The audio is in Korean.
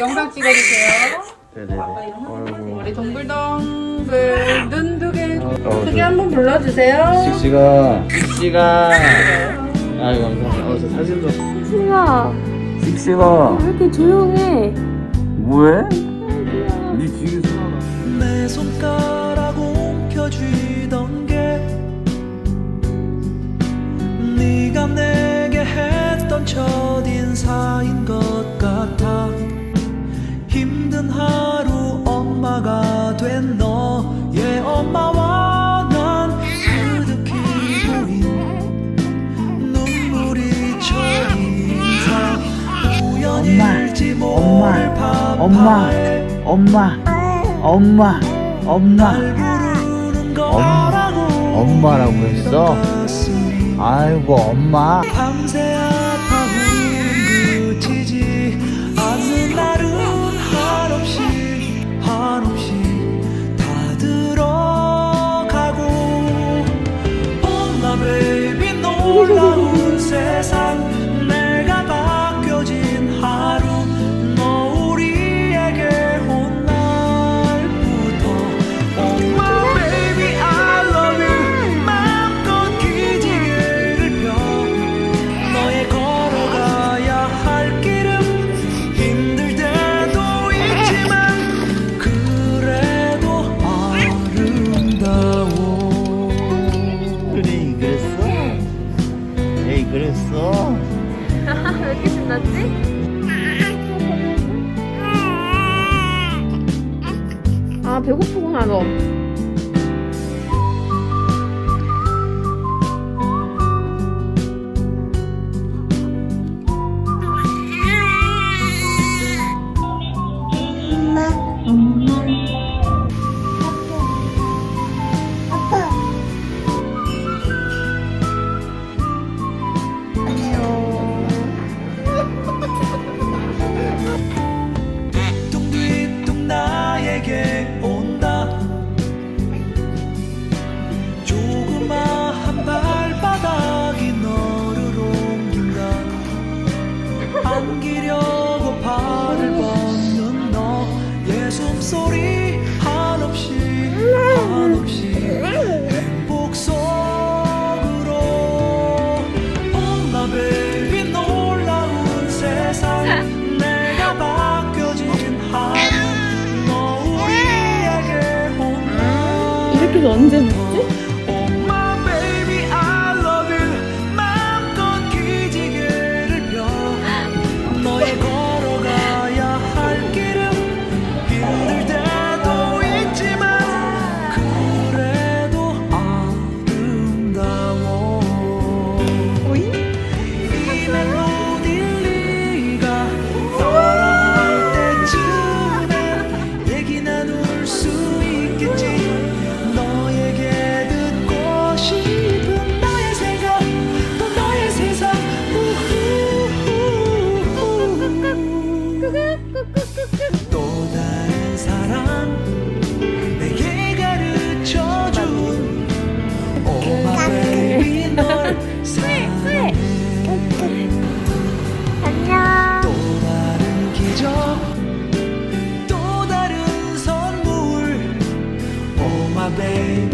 영상 찍어주세요. 네네네. 우리 동글동글 눈 두개 아, 크게 한번 불러주세요. 식시가. 식시가. 아유 감사합니다. 어, 저 사진도. 승아, 식시가. 왜 이렇게 조용해? 뭐해? 네 뒤에 사나. 내 손가락 옮겨쥐던 게 네가 내게 했던 첫 인사인 걸 엄마와 난 그득히 보인 눈물이 첫인사 우연일지 모를 밤하에 엄마 엄마 엄마 부르는 엄마, 거라고 엄마라고 했어? 아이고 엄마. 밤새 그랬어? 왜 이렇게 신났지? 아 배고프구나 너. 언제 먹지? 또 다른 사랑 내게 가르쳐준 오마 베이비 널 사랑해. 또 다른 선물 오마 베이비